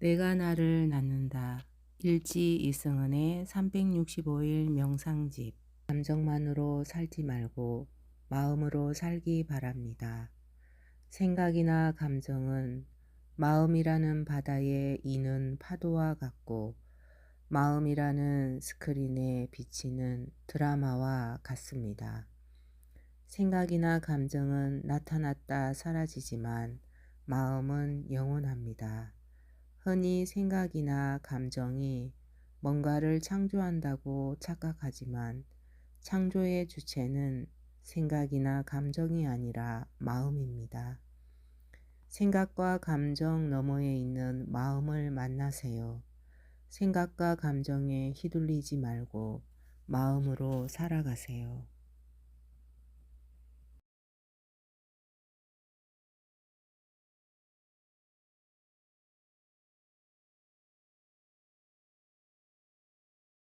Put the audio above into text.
내가 나를 낳는다. 일지 이승은의 365일 명상집. 감정만으로 살지 말고 마음으로 살기 바랍니다. 생각이나 감정은 마음이라는 바다에 이는 파도와 같고 마음이라는 스크린에 비치는 드라마와 같습니다. 생각이나 감정은 나타났다 사라지지만 마음은 영원합니다. 흔히 생각이나 감정이 뭔가를 창조한다고 착각하지만 창조의 주체는 생각이나 감정이 아니라 마음입니다. 생각과 감정 너머에 있는 마음을 만나세요. 생각과 감정에 휘둘리지 말고 마음으로 살아가세요.